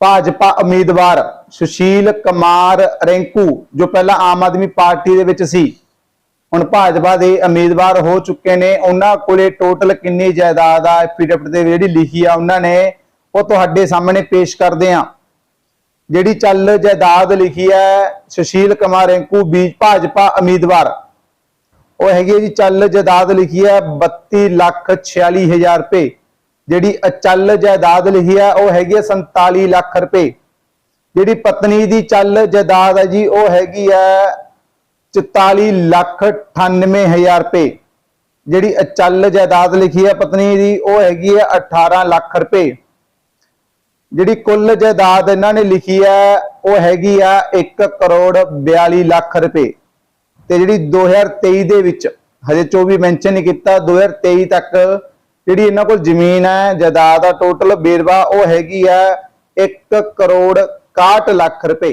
ਭਾਜਪਾ ਉਮੀਦਵਾਰ ਸੁਸ਼ੀਲ ਕੁਮਾਰ ਰੈਂਕੂ, ਜੋ ਪਹਿਲਾਂ ਆਮ ਆਦਮੀ ਪਾਰਟੀ ਦੇ ਵਿੱਚ ਸੀ, ਹੁਣ ਭਾਜਪਾ ਦੇ ਉਮੀਦਵਾਰ ਹੋ ਚੁੱਕੇ ਨੇ। ਉਹਨਾਂ ਕੋਲੇ ਟੋਟਲ ਕਿੰਨੀ ਜਾਇਦਾਦ ਆ? ਐਫੀਡੇਵਿਟ ਤੇ ਜਿਹੜੀ ਲਿਖੀ ਆ, ਉਹਨਾਂ ਨੇ ਉਹ ਤੁਹਾਡੇ ਸਾਹਮਣੇ ਪੇਸ਼ ਕਰਦੇ ਆ ਜਿਹੜੀ ਚੱਲ ਜਾਇਦਾਦ ਲਿਖੀ ਹੈ, ਸੁਸ਼ੀਲ ਕੁਮਾਰ ਰੈਂਕੂ ਬੀਜ ਭਾਜਪਾ ਉਮੀਦਵਾਰ। ਉਹ ਹੈਗੀ ਹੈ ਜੀ, ਚੱਲ ਜਾਇਦਾਦ ਲਿਖੀ ਹੈ 32 ਲੱਖ 46 ਹਜ਼ਾਰ ਰੁਪਏ। ਜਿਹੜੀ ਅਚਲ ਜਾਇਦਾਦ ਲਿਖੀ ਹੈ ਉਹ ਹੈਗੀ ਹੈ 47 ਲੱਖ ਰੁਪਏ। ਜਿਹੜੀ ਪਤਨੀ ਦੀ ਚੱਲ ਜਾਇਦਾਦ ਹੈ ਜੀ, ਉਹ ਹੈਗੀ ਹੈ 44 ਲੱਖ 98 ਰੁਪਏ। ਜਿਹੜੀ ਅਚਲ ਜਾਇਦਾਦ ਲਿਖੀ ਹੈ ਪਤਨੀ ਦੀ, ਉਹ ਹੈਗੀ ਹੈ 18 ਲੱਖ ਰੁਪਏ। ਜਿਹੜੀ ਕੁੱਲ ਜਾਇਦਾਦ ਇਹਨਾਂ ਨੇ ਲਿਖੀ ਹੈ ਉਹ ਹੈਗੀ ਆ 1 ਕਰੋੜ 42 ਲੱਖ ਰੁਪਏ। ਤੇ ਜਿਹੜੀ 2023 ਦੇ ਵਿੱਚ, ਹਜੇ 24 ਮੈਂਸ਼ਨ ਨਹੀਂ ਕੀਤਾ 2023 ਤੱਕ ਜਿਹੜੀ ਇਹਨਾਂ ਕੋਲ ਜ਼ਮੀਨ ਹੈ, ਜਾਇਦਾਦ ਦਾ ਟੋਟਲ ਵੇਰਵਾ ਉਹ ਹੈਗੀ ਆ 1 ਕਰੋੜ 61 ਲੱਖ ਰੁਪਏ।